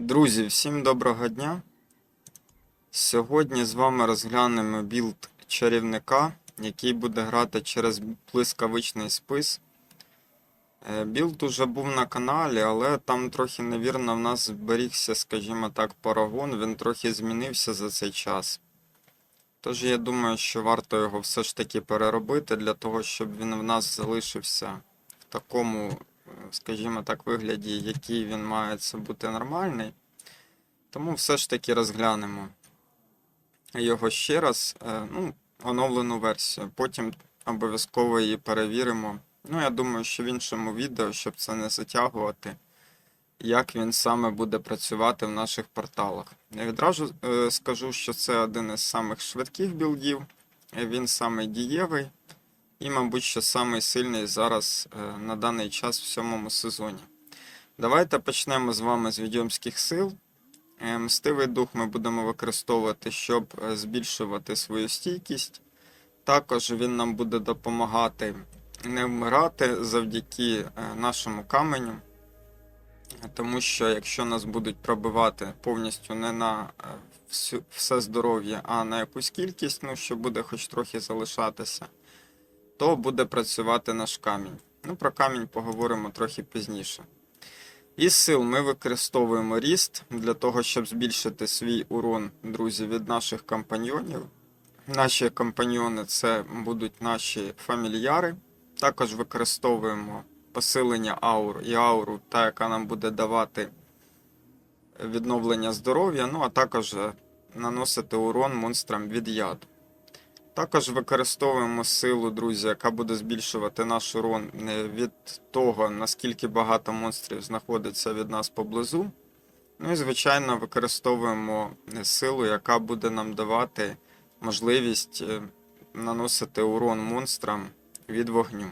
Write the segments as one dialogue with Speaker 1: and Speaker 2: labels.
Speaker 1: Друзі, всім доброго дня. Сьогодні з вами розглянемо білд чарівника, який буде грати через блискавичний спис. Е, Білд уже був на каналі, але там трохи невірно в нас зберігся, скажімо так, парагон, він трохи змінився за цей час. Тож я думаю, що варто його все ж таки переробити для того, щоб він в нас залишився в такому скажімо так, вигляді, який він має бути нормальний. Тому все ж таки розглянемо його ще раз, е, ну, оновлену версію. Потім обов'язково її перевіримо. Ну, я думаю, що в іншому відео, щоб це не затягувати, як він саме буде працювати в наших порталах. Я відразу е, скажу, що це один із самих швидких білдів, він самий дієвий. І, мабуть, що самий сильний зараз е, на даний час в сьомому сезоні. Давайте почнемо з вами з відьомських сил. Е, Мстивий дух ми будемо використовувати, щоб е, збільшувати свою стійкість. Також він нам буде допомагати не вмирати завдяки нашому каменю. Тому що якщо нас будуть пробивати повністю не на все здоров'я, а на якусь кількість, ну що буде хоч трохи залишатися то буде працювати наш камінь. Ну, про камінь поговоримо трохи пізніше. Із сил ми використовуємо ріст для того, щоб збільшити свій урон, друзі, від наших компаньйонів. Наші компаньйони це будуть наші фамільяри. Також використовуємо посилення аур і ауру, та, яка нам буде давати відновлення здоров'я, ну а також наносити урон монстрам від яду. Також використовуємо силу, друзі, яка буде збільшувати наш урон від того, наскільки багато монстрів знаходиться від нас поблизу. Ну і, звичайно, використовуємо силу, яка буде нам давати можливість е, наносити урон монстрам від вогню.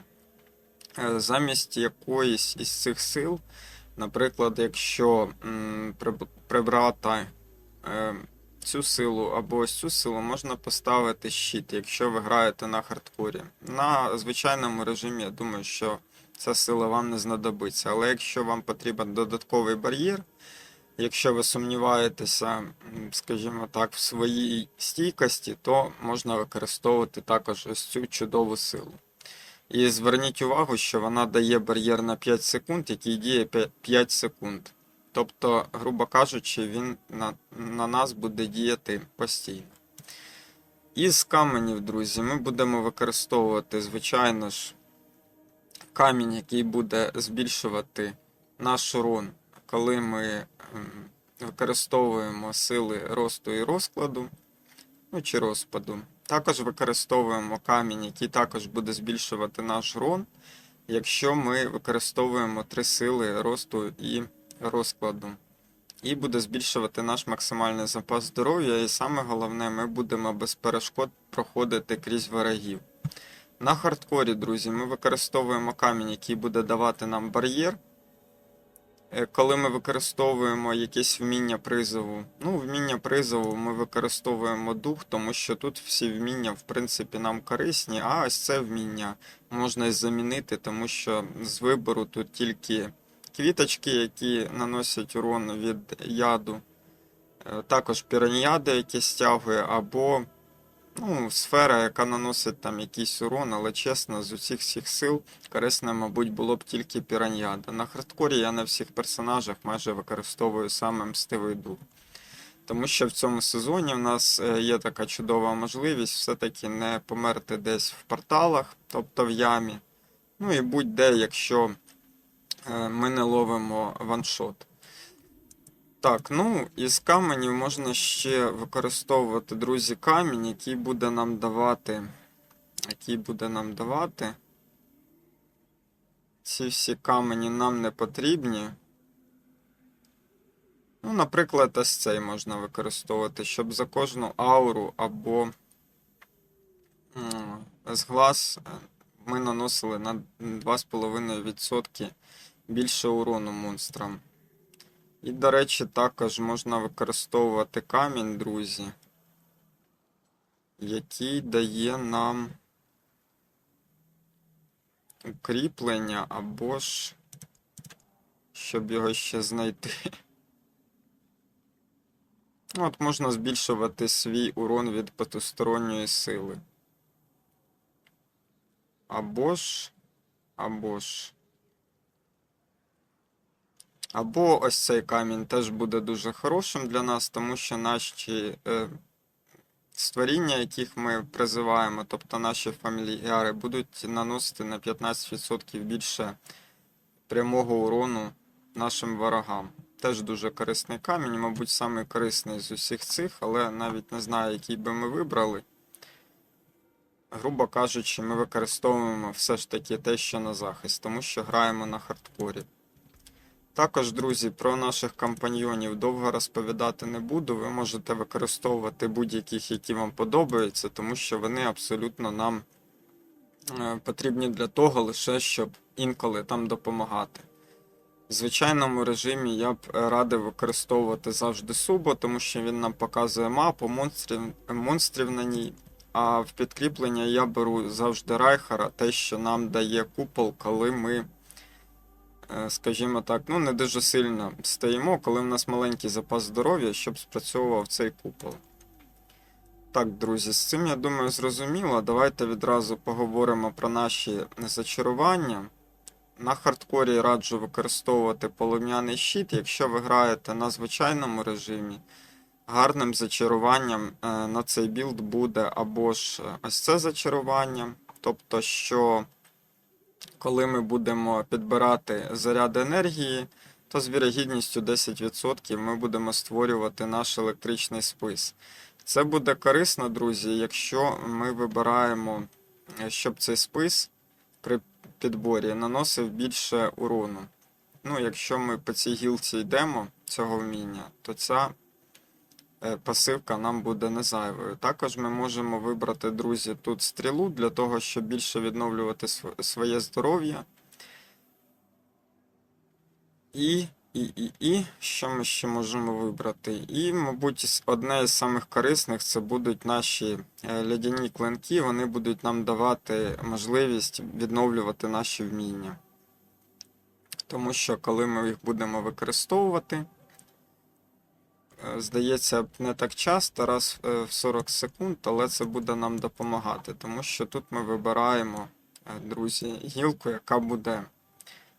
Speaker 1: Е, Замість якоїсь із цих сил, наприклад, якщо прибрати. Цю силу або ось цю силу можна поставити щит, якщо ви граєте на хардкорі. На звичайному режимі, я думаю, що ця сила вам не знадобиться. Але якщо вам потрібен додатковий бар'єр, якщо ви сумніваєтеся, скажімо так, в своїй стійкості, то можна використовувати також ось цю чудову силу. І зверніть увагу, що вона дає бар'єр на 5 секунд, який діє 5 секунд. Тобто, грубо кажучи, він на, на нас буде діяти постійно. Із каменів, друзі, ми будемо використовувати, звичайно ж, камінь, який буде збільшувати наш урон, коли ми ем, використовуємо сили росту і розкладу, ну чи розпаду. Також використовуємо камінь, який також буде збільшувати наш урон, якщо ми використовуємо три сили росту і розкладу. І буде збільшувати наш максимальний запас здоров'я. І саме головне, ми будемо без перешкод проходити крізь ворогів. На хардкорі, друзі, ми використовуємо камінь, який буде давати нам бар'єр. Е, Коли ми використовуємо якесь вміння призову, ну, вміння призову ми використовуємо дух, тому що тут всі вміння, в принципі, нам корисні, а ось це вміння можна замінити, тому що з вибору тут тільки квіточки, які наносять урон від яду, Е, також піраніяди, які стягує, або ну, сфера, яка наносить там якийсь урон, але чесно, з усіх всіх сил корисно, мабуть, було б тільки піраніяда. На хардкорі я на всіх персонажах майже використовую саме мстивий дух. Тому що в цьому сезоні в нас е, є така чудова можливість все-таки не померти десь в порталах, тобто в ямі. Ну і будь-де, якщо ми не ловимо ваншот. Так, ну із каменів можна ще використовувати, друзі, камінь, який буде нам давати. Який буде нам давати. Ці всі камені нам не потрібні. Ну, наприклад, ось цей можна використовувати, щоб за кожну ауру або з глаз е, ми наносили на 2,5% більше урону монстрам. І, до речі, також можна використовувати камінь, друзі, який дає нам укріплення або ж, щоб його ще знайти. Ну, От можна збільшувати свій урон від потусторонньої сили. Або ж. Або ж. Або ось цей камінь теж буде дуже хорошим для нас, тому що наші е, створіння, яких ми призиваємо, тобто наші фамільяри, будуть наносити на 15% більше прямого урону нашим ворогам. Теж дуже корисний камінь, мабуть, самий корисний з усіх цих, але навіть не знаю, який би ми вибрали. Грубо кажучи, ми використовуємо все ж таки те, що на захист, тому що граємо на хардкорі. Також, друзі, про наших компаньйонів довго розповідати не буду. Ви можете використовувати будь-яких, які вам подобаються, тому що вони абсолютно нам е, потрібні для того лише, щоб інколи там допомагати. В звичайному режимі я б е, радив використовувати завжди Субо, тому що він нам показує мапу монстрів, монстрів на ній. А в підкріплення я беру завжди Райхара, те, що нам дає купол, коли ми, скажімо так, ну не дуже сильно стоїмо, коли в нас маленький запас здоров'я, щоб спрацьовував цей купол. Так, друзі, з цим я думаю зрозуміло. Давайте відразу поговоримо про наші зачарування. На хардкорі раджу використовувати полум'яний щит, якщо ви граєте на звичайному режимі. Гарним зачаруванням е, на цей білд буде або ж е, ось це зачарування, тобто, що коли ми будемо підбирати заряди енергії, то з вірогідністю 10% ми будемо створювати наш електричний спис. Це буде корисно, друзі, якщо ми вибираємо, е, щоб цей спис при підборі наносив більше урону. Ну, якщо ми по цій гілці йдемо цього вміння, то ця пасивка нам буде не зайвою. Також ми можемо вибрати, друзі, тут стрілу для того, щоб більше відновлювати своє здоров'я. І, і, і, і, що ми ще можемо вибрати? І, мабуть, одне із самих корисних це будуть наші е, лядяні клинки. Вони будуть нам давати можливість відновлювати наші вміння. Тому що коли ми їх будемо використовувати, е, здається, не так часто, раз е, в 40 секунд, але це буде нам допомагати. Тому що тут ми вибираємо, е, друзі, гілку, яка буде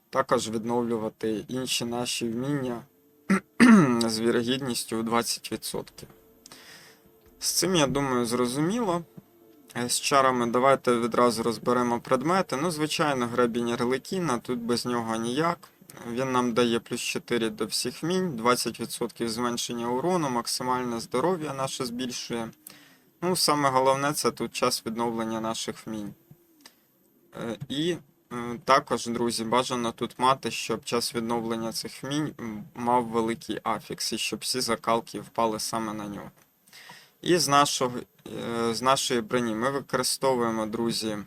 Speaker 1: також відновлювати інші наші вміння з вірогідністю у 20%. З цим, я думаю, зрозуміло. Е, З чарами давайте відразу розберемо предмети. Ну, звичайно, гребінь Ерликіна, тут без нього ніяк. Він нам дає плюс 4 до всіх вмінь, 20% зменшення урону, максимальне здоров'я наше збільшує. Ну, саме головне це тут час відновлення наших вмінь. Е, І Е, Також, друзі, бажано тут мати, щоб час відновлення цих вмінь мав великий афікс, і щоб всі закалки впали саме на нього. І з, нашого, е, з нашої броні ми використовуємо, друзі,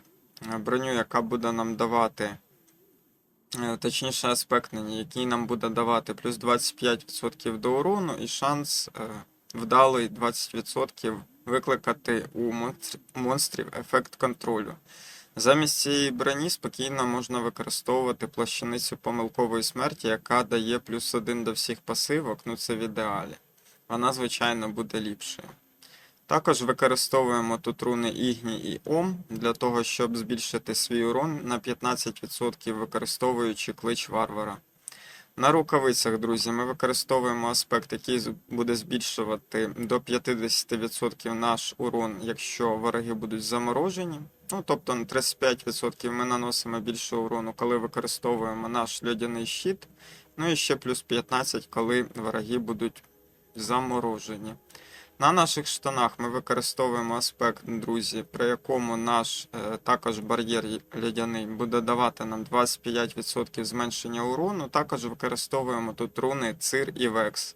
Speaker 1: броню, яка буде нам давати, точніше, аспект на ній, який нам буде давати плюс 25% до урону і шанс е, вдалий 20% викликати у монстрів ефект контролю. Замість цієї броні спокійно можна використовувати плащаницю помилкової смерті, яка дає плюс один до всіх пасивок, ну це в ідеалі. Вона, звичайно, буде ліпшою. Також використовуємо тут руни Ігні і Ом для того, щоб збільшити свій урон на 15%, використовуючи клич варвара. На рукавицях, друзі, ми використовуємо аспект, який буде збільшувати до 50% наш урон, якщо вороги будуть заморожені. Ну, тобто на 35% ми наносимо більше урону, коли використовуємо наш льодяний щит. Ну і ще плюс 15, коли вороги будуть заморожені. На наших штанах ми використовуємо аспект, друзі, при якому наш е, також бар'єр льодяний буде давати нам 25% зменшення урону. Також використовуємо тут руни Цир і Векс.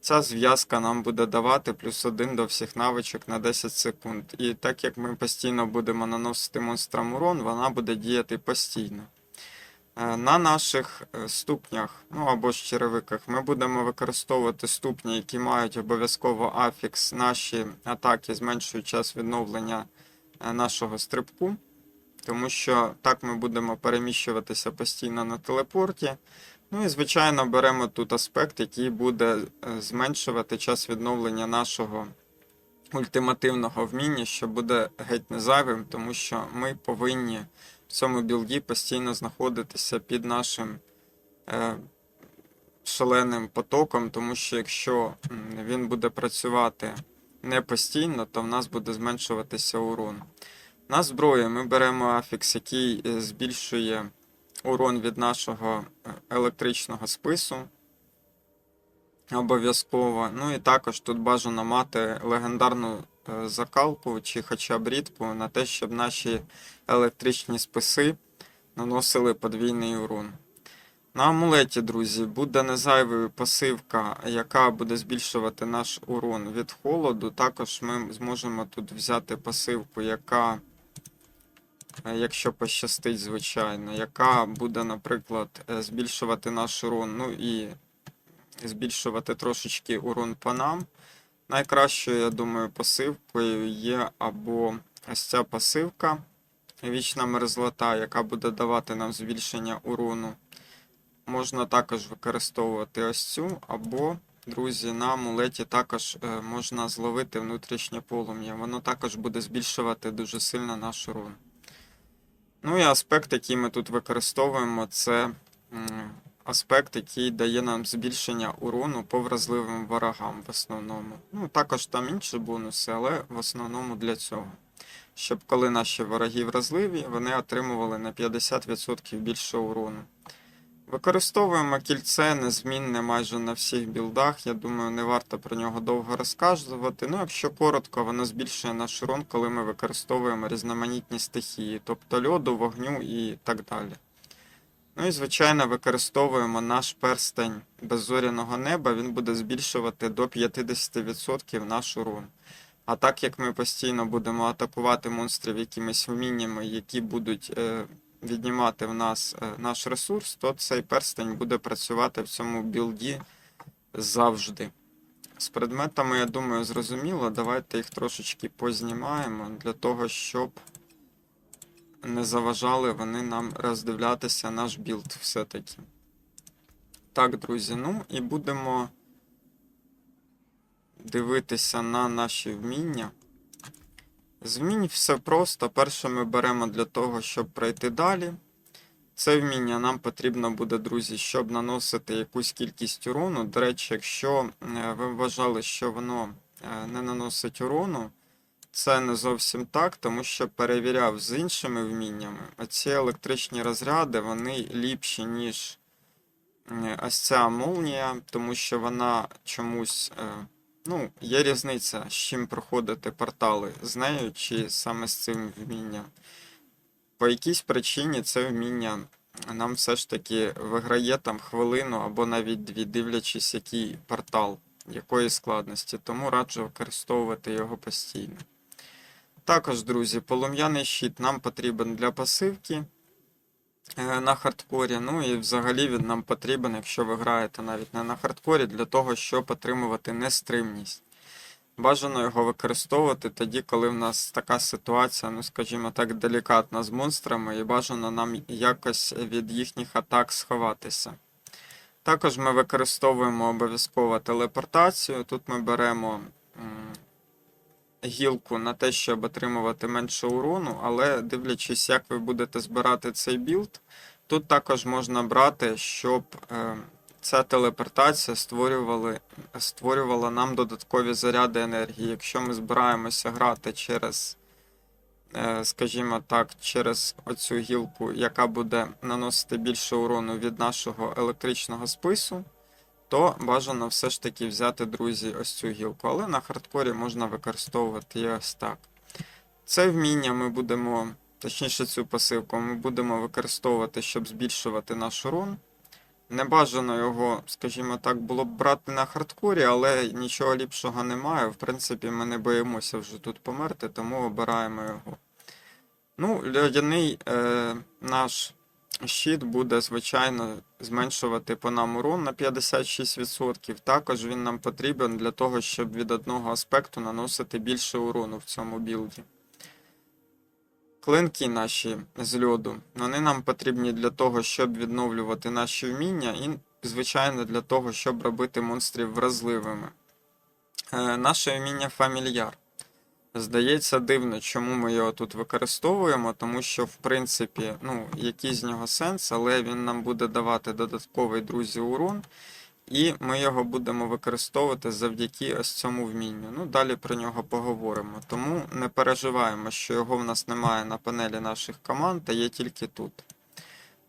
Speaker 1: Ця зв'язка нам буде давати плюс 1 до всіх навичок на 10 секунд. І так як ми постійно будемо наносити монстрам урон, вона буде діяти постійно. Е, На наших е, ступнях, ну або ж черевиках, ми будемо використовувати ступні, які мають обов'язково афікс. Наші атаки зменшують час відновлення е, нашого стрибку, тому що так ми будемо переміщуватися постійно на телепорті. Ну і, звичайно, беремо тут аспект, який буде зменшувати час відновлення нашого ультимативного вміння, що буде геть не зайвим, тому що ми повинні в цьому білді постійно знаходитися під нашим е, шаленим потоком, тому що якщо він буде працювати не постійно, то в нас буде зменшуватися урон. На зброю ми беремо афікс, який е, збільшує урон від нашого е, електричного спису. Обов'язково. Ну і також тут бажано мати легендарну закалку чи хоча б рідку на те, щоб наші електричні списи наносили подвійний урон. На амулеті, друзі, буде незайвою пасивка, яка буде збільшувати наш урон від холоду. Також ми зможемо тут взяти пасивку, яка, е, якщо пощастить, звичайно, яка буде, наприклад, е, збільшувати наш урон, ну і збільшувати трошечки урон по нам. Найкращою, я думаю, пасивкою є або ось ця пасивка Вічна мерзлота, яка буде давати нам збільшення урону. Можна також використовувати ось цю, або, друзі, на амулеті також е, можна зловити внутрішнє полум'я. Воно також буде збільшувати дуже сильно наш урон. Ну і аспект, який ми тут використовуємо, це аспект, який дає нам збільшення урону по вразливим ворогам в основному. Ну, також там інші бонуси, але в основному для цього. Щоб коли наші вороги вразливі, вони отримували на 50% більше урону. Використовуємо кільце незмінне майже на всіх білдах. Я думаю, не варто про нього довго розказувати. Ну, якщо коротко, воно збільшує наш урон, коли ми використовуємо різноманітні стихії, тобто льоду, вогню і так далі. Ну і, звичайно, використовуємо наш перстень беззоряного неба, він буде збільшувати до 50% наш урон. А так як ми постійно будемо атакувати монстрів якимись вміннями, які будуть е, віднімати в нас е, наш ресурс, то цей перстень буде працювати в цьому білді завжди. З предметами, я думаю, зрозуміло. Давайте їх трошечки познімаємо для того, щоб не заважали вони нам роздивлятися наш білд все-таки. Так, друзі, ну і будемо дивитися на наші вміння. З вмінь все просто. Перше ми беремо для того, щоб пройти далі. Це вміння нам потрібно буде, друзі, щоб наносити якусь кількість урону. До речі, якщо е, ви вважали, що воно е, не наносить урону, це не зовсім так, тому що перевіряв з іншими вміннями. Оці електричні розряди, вони ліпші, ніж ось ця молнія, тому що вона чомусь. е, Ну, є різниця, з чим проходити портали з нею чи саме з цим вмінням. По якійсь причині це вміння нам все ж таки виграє там хвилину або навіть дві, дивлячись, який портал, якої складності, тому раджу використовувати його постійно. Також, друзі, полум'яний щит нам потрібен для пасивки е, на хардкорі. Ну і взагалі він нам потрібен, якщо ви граєте навіть не на хардкорі, для того, щоб отримувати нестримність. Бажано його використовувати тоді, коли в нас така ситуація, ну скажімо так, делікатна з монстрами, і бажано нам якось від їхніх атак сховатися. Також ми використовуємо обов'язково телепортацію. Тут ми беремо гілку на те, щоб отримувати менше урону, але дивлячись, як ви будете збирати цей білд, тут також можна брати, щоб е, ця телепортація створювала нам додаткові заряди енергії. Якщо ми збираємося грати через, е, скажімо так, через оцю гілку, яка буде наносити більше урону від нашого електричного спису, то бажано все ж таки взяти, друзі, ось цю гілку. Але на хардкорі можна використовувати її ось так. Це вміння ми будемо, точніше, цю пасивку ми будемо використовувати, щоб збільшувати наш урон. Не бажано його, скажімо так, було б брати на хардкорі, але нічого ліпшого немає. В принципі, ми не боїмося вже тут померти, тому обираємо його. Ну, льодяний е, наш щит буде, звичайно, зменшувати по нам урон на 56%. Також він нам потрібен для того, щоб від одного аспекту наносити більше урону в цьому білді. клинки наші з льоду, вони нам потрібні для того, щоб відновлювати наші вміння, і, звичайно, для того, щоб робити монстрів вразливими. Е, наше вміння фамільяр. Здається дивно, чому ми його тут використовуємо, тому що, в принципі, ну, який з нього сенс, але він нам буде давати додатковий друзі урон, і ми його будемо використовувати завдяки ось цьому вмінню. Ну, далі про нього поговоримо. Тому не переживаємо, що його в нас немає на панелі наших команд, а є тільки тут.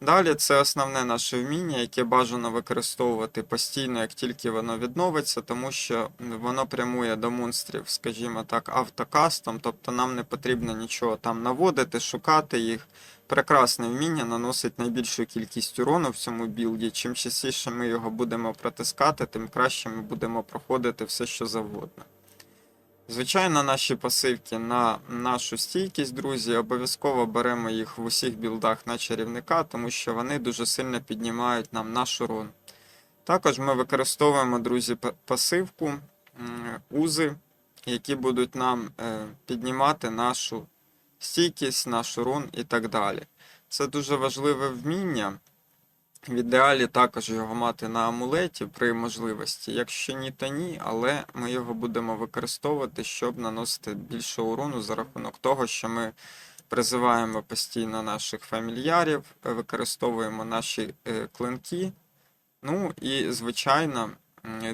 Speaker 1: Далі це основне наше вміння, яке бажано використовувати постійно, як тільки воно відновиться, тому що воно прямує до монстрів, скажімо так, автокастом, тобто нам не потрібно нічого там наводити, шукати їх. Прекрасне вміння наносить найбільшу кількість урону в цьому білді. Чим частіше ми його будемо протискати, тим краще ми будемо проходити все, що завгодно. Звичайно, наші пасивки на нашу стійкість, друзі, обов'язково беремо їх в усіх білдах на чарівника, тому що вони дуже сильно піднімають нам наш урон. Також ми використовуємо, друзі, пасивку узи, які будуть нам е, піднімати нашу стійкість, наш урон і так далі. Це дуже важливе вміння. В ідеалі також його мати на амулеті при можливості. Якщо ні, то ні, але ми його будемо використовувати, щоб наносити більше урону за рахунок того, що ми призиваємо постійно наших фамільярів, використовуємо наші е, клинки. Ну і, звичайно,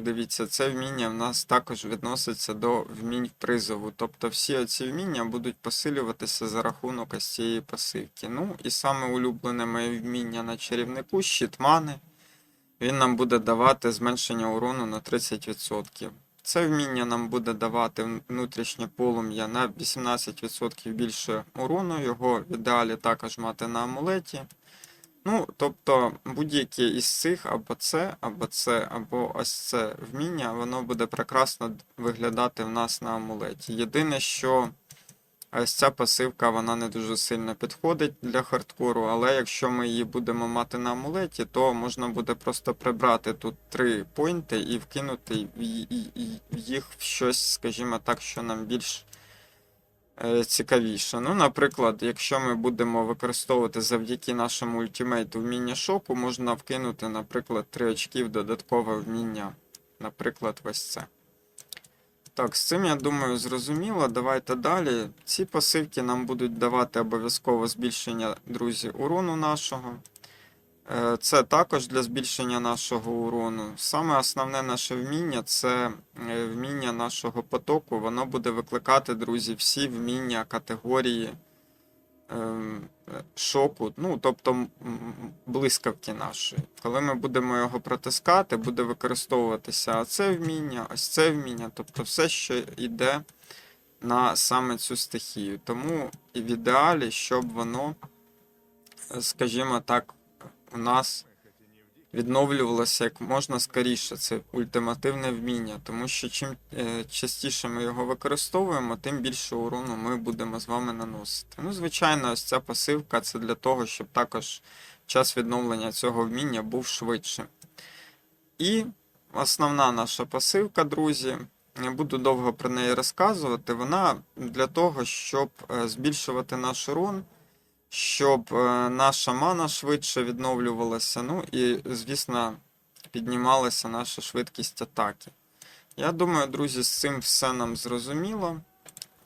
Speaker 1: дивіться, це вміння в нас також відноситься до вмінь призову. Тобто всі оці вміння будуть посилюватися за рахунок ось цієї пасивки. Ну і саме улюблене моє вміння на чарівнику щит мани. Він нам буде давати зменшення урону на 30%. Це вміння нам буде давати внутрішнє полум'я на 18% більше урону. Його в ідеалі також мати на амулеті. Ну, тобто, будь-яке із цих, або це, або це, або ось це вміння, воно буде прекрасно виглядати в нас на амулеті. Єдине, що ось ця пасивка вона не дуже сильно підходить для хардкору, але якщо ми її будемо мати на амулеті, то можна буде просто прибрати тут три пойнти і вкинути їх в щось, скажімо так, що нам більш е, цікавіше. Ну, наприклад, якщо ми будемо використовувати завдяки нашому ультимейту вміння шоку, можна вкинути, наприклад, 3 очків додаткове вміння. Наприклад, ось це. Так, з цим я думаю, зрозуміло. Давайте далі. Ці пасивки нам будуть давати обов'язково збільшення, друзі, урону нашого. Е, Це також для збільшення нашого урону. Саме основне наше вміння це е, вміння нашого потоку. Воно буде викликати, друзі, всі вміння категорії ем, шоку, ну, тобто блискавки нашої. Коли ми будемо його протискати, буде використовуватися оце вміння, ось це вміння, тобто все, що йде на саме цю стихію. Тому в ідеалі, щоб воно, е, скажімо так, у нас відновлювалося як можна скоріше. Це ультимативне вміння, тому що чим е, частіше ми його використовуємо, тим більше урону ми будемо з вами наносити. Ну, звичайно, ось ця пасивка це для того, щоб також час відновлення цього вміння був швидшим. І основна наша пасивка, друзі. Не буду довго про неї розказувати. Вона для того, щоб е, збільшувати наш урон, щоб е, наша мана швидше відновлювалася. Ну і, звісно, піднімалася наша швидкість атаки. Я думаю, друзі, з цим все нам зрозуміло.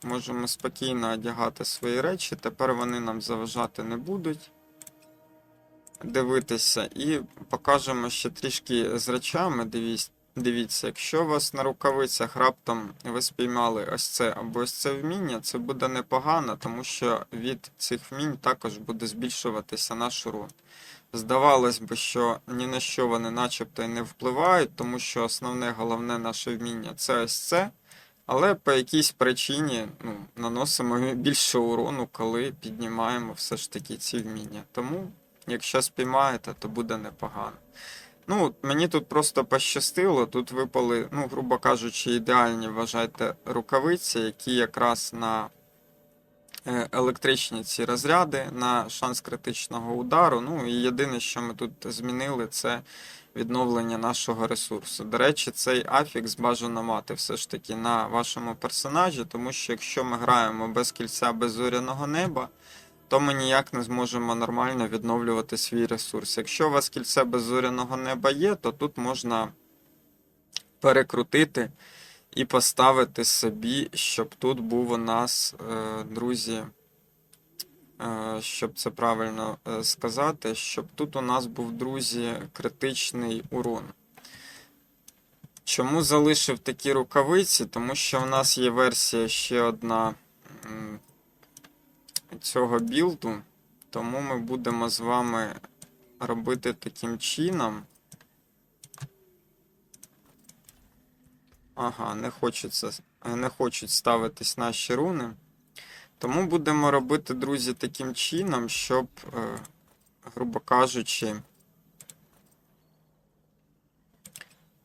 Speaker 1: Можемо спокійно одягати свої речі. Тепер вони нам заважати не будуть. Дивитися і покажемо ще трішки з речами. Дивіться, дивіться, якщо у вас на рукавицях раптом ви спіймали ось це або ось це вміння, це буде непогано, тому що від цих вмінь також буде збільшуватися наш урон. Здавалось би, що ні на що вони начебто і не впливають, тому що основне головне наше вміння це ось це. Але по якійсь причині ну, наносимо більше урону, коли піднімаємо все ж таки ці вміння. Тому, якщо спіймаєте, то буде непогано. Ну, мені тут просто пощастило. Тут випали, ну, грубо кажучи, ідеальні, вважайте, рукавиці, які якраз на е, електричні ці розряди, на шанс критичного удару. Ну, і єдине, що ми тут змінили, це відновлення нашого ресурсу. До речі, цей афікс бажано мати все ж таки на вашому персонажі, тому що якщо ми граємо без кільця без зоряного неба, то ми ніяк не зможемо нормально відновлювати свій ресурс. Якщо у вас кільце беззоряного неба є, то тут можна перекрутити і поставити собі, щоб тут був у нас, е, друзі, е, щоб це правильно е, сказати, щоб тут у нас був, друзі, критичний урон. Чому залишив такі рукавиці? Тому що в нас є версія ще одна цього білду, тому ми будемо з вами робити таким чином. Ага, не хочеться, не хочуть ставитись наші руни. Тому будемо робити, друзі, таким чином, щоб, е, грубо кажучи,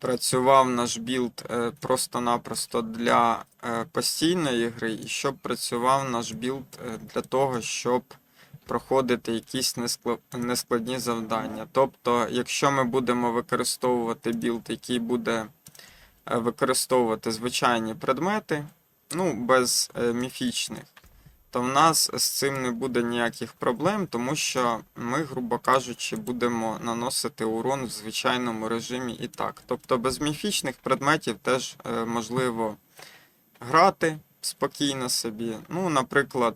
Speaker 1: працював наш білд е, просто-напросто для е, постійної гри, і щоб працював наш білд е, для того, щоб проходити якісь нескладні завдання. Тобто, якщо ми будемо використовувати білд, який буде використовувати звичайні предмети, ну, без міфічних, то в нас з цим не буде ніяких проблем, тому що ми, грубо кажучи, будемо наносити урон в звичайному режимі і так. Тобто без міфічних предметів теж е, можливо грати спокійно собі. Ну, наприклад,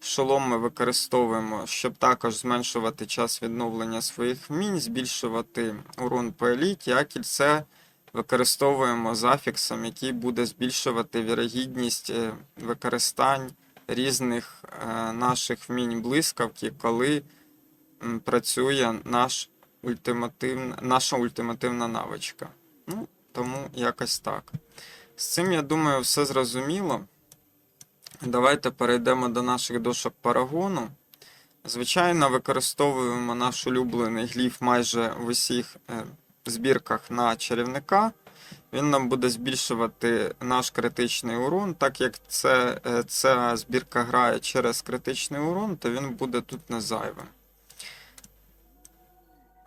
Speaker 1: шолом ми використовуємо, щоб також зменшувати час відновлення своїх вмінь, збільшувати урон по еліті, а кільце використовуємо з афіксом, який буде збільшувати вірогідність е, використань різних е, наших вмінь блискавки, коли працює наш ультимативна, наша ультимативна навичка. Ну, тому якось так. З цим, я думаю, все зрозуміло. Давайте перейдемо до наших дошок парагону. Звичайно, використовуємо наш улюблений гліф майже в усіх е, збірках на чарівника. Він нам буде збільшувати наш критичний урон. Так як це, е, ця збірка грає через критичний урон, то він буде тут не зайвим.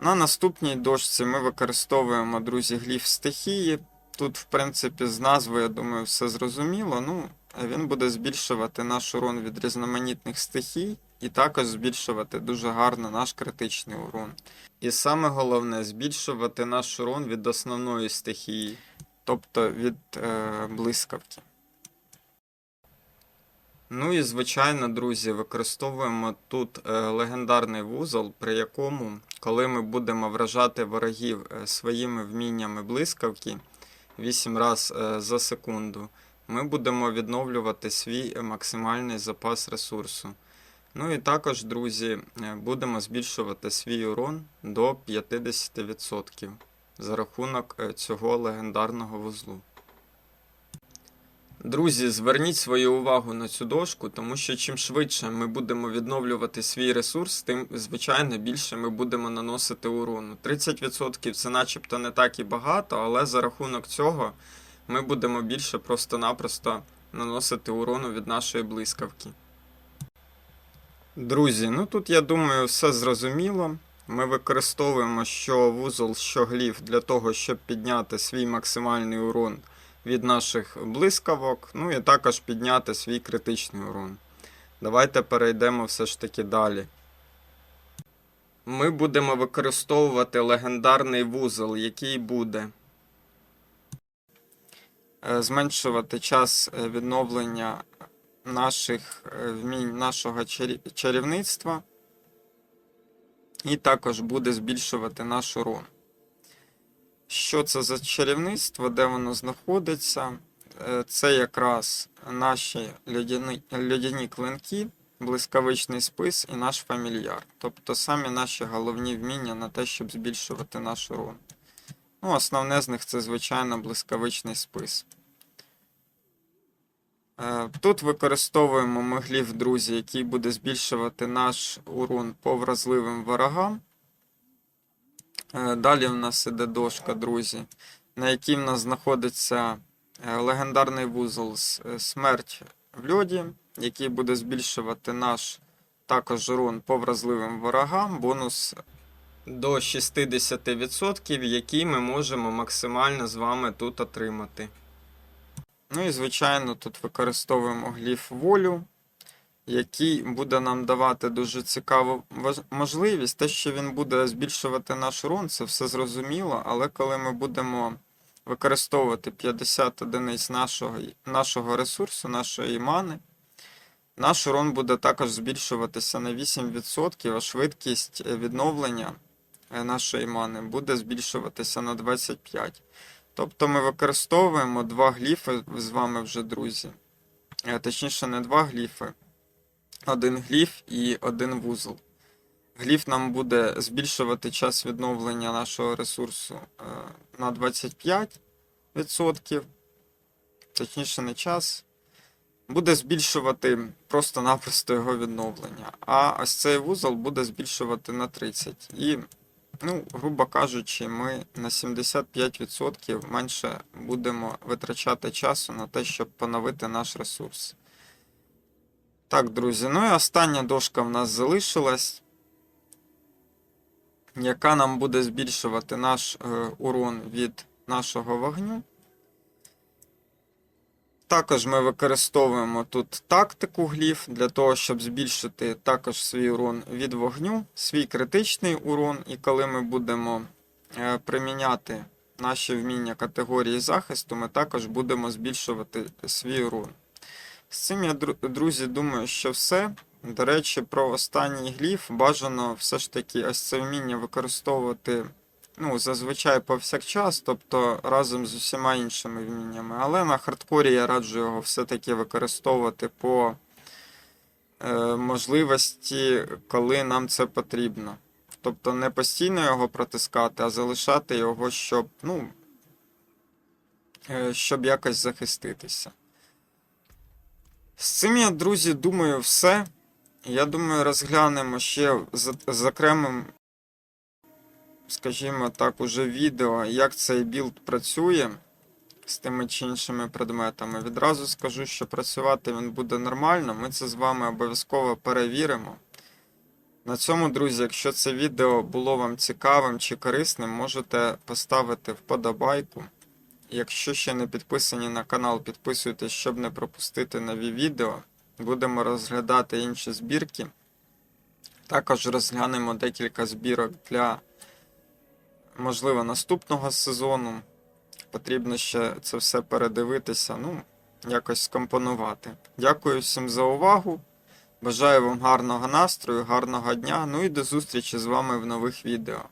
Speaker 1: На наступній дошці ми використовуємо, друзі, гліф стихії. Тут, в принципі, з назви, я думаю, все зрозуміло. Ну, він буде збільшувати наш урон від різноманітних стихій, і також збільшувати дуже гарно наш критичний урон. І саме головне збільшувати наш урон від основної стихії, тобто від е, блискавки. Ну і звичайно, друзі, використовуємо тут е, легендарний вузол, при якому, коли ми будемо вражати ворогів е, своїми вміннями блискавки 8 разів е, за секунду, ми будемо відновлювати свій максимальний запас ресурсу. Ну і також, друзі, е, будемо збільшувати свій урон до 50% за рахунок е, цього легендарного вузлу. Друзі, зверніть свою увагу на цю дошку, тому що чим швидше ми будемо відновлювати свій ресурс, тим, звичайно, більше ми будемо наносити урону. 30% це начебто не так і багато, але за рахунок цього ми будемо більше просто-напросто наносити урону від нашої блискавки. Друзі, ну тут я думаю, все зрозуміло. Ми використовуємо що вузол, що гліф для того, щоб підняти свій максимальний урон від наших блискавок, ну і також підняти свій критичний урон. Давайте перейдемо все ж таки далі. Ми будемо використовувати легендарний вузол, який буде е, зменшувати час е, відновлення наших е, вмінь нашого чарівництва. І також буде збільшувати наш урон. Що це за чарівництво, де воно знаходиться? Е, Це якраз наші льодяні, клинки, блискавичний спис і наш фамільяр. Тобто самі наші головні вміння на те, щоб збільшувати наш урон. Ну, основне з них це, звичайно, блискавичний спис. Е, Тут використовуємо ми гліф, друзі, який буде збільшувати наш урон по вразливим ворогам. Е, Далі в нас іде дошка, друзі, на якій в нас знаходиться е, легендарний вузол смерть в льоді, який буде збільшувати наш також урон по вразливим ворогам, бонус до 60%, який ми можемо максимально з вами тут отримати. Ну і звичайно, тут використовуємо гліф волю, який буде нам давати дуже цікаву можливість. Те, що він буде збільшувати наш урон, це все зрозуміло, але коли ми будемо використовувати 50 одиниць нашого, нашого ресурсу, нашої мани, наш урон буде також збільшуватися на 8%, а швидкість відновлення е, нашої мани буде збільшуватися на 25%. Тобто ми використовуємо два гліфи з вами вже, друзі. Е, Точніше, не два гліфи, один гліф і один вузол. Гліф нам буде збільшувати час відновлення нашого ресурсу е, на 25%. Точніше, не час. Буде збільшувати просто-напросто його відновлення. А ось цей вузол буде збільшувати на 30%. І, ну, грубо кажучи, ми на 75% менше будемо витрачати часу на те, щоб поновити наш ресурс. Так, друзі, ну і остання дошка в нас залишилась, яка нам буде збільшувати наш е, урон від нашого вогню. Також ми використовуємо тут тактику гліф для того, щоб збільшити також свій урон від вогню, свій критичний урон. І коли ми будемо е, приміняти наші вміння категорії захисту, ми також будемо збільшувати свій урон. З цим я, друзі, думаю, що все. До речі, про останній гліф бажано все ж таки ось це вміння використовувати ну, зазвичай повсякчас, тобто разом з усіма іншими вміннями. Але на хардкорі я раджу його все-таки використовувати по е, можливості, коли нам це потрібно. Тобто не постійно його протискати, а залишати його, щоб, ну, е, щоб якось захиститися. З цим я, друзі, думаю, все. Я думаю, розглянемо ще з, з окремим, скажімо так, уже відео, як цей білд працює з тими чи іншими предметами. Відразу скажу, що працювати він буде нормально. Ми це з вами обов'язково перевіримо. На цьому, друзі, якщо це відео було вам цікавим чи корисним, можете поставити вподобайку. Якщо ще не підписані на канал, підписуйтесь, щоб не пропустити нові відео. Будемо розглядати інші збірки. Також розглянемо декілька збірок для, можливо, наступного сезону. Потрібно ще це все передивитися, ну, якось скомпонувати. Дякую всім за увагу. Бажаю вам гарного настрою, гарного дня. Ну і до зустрічі з вами в нових відео.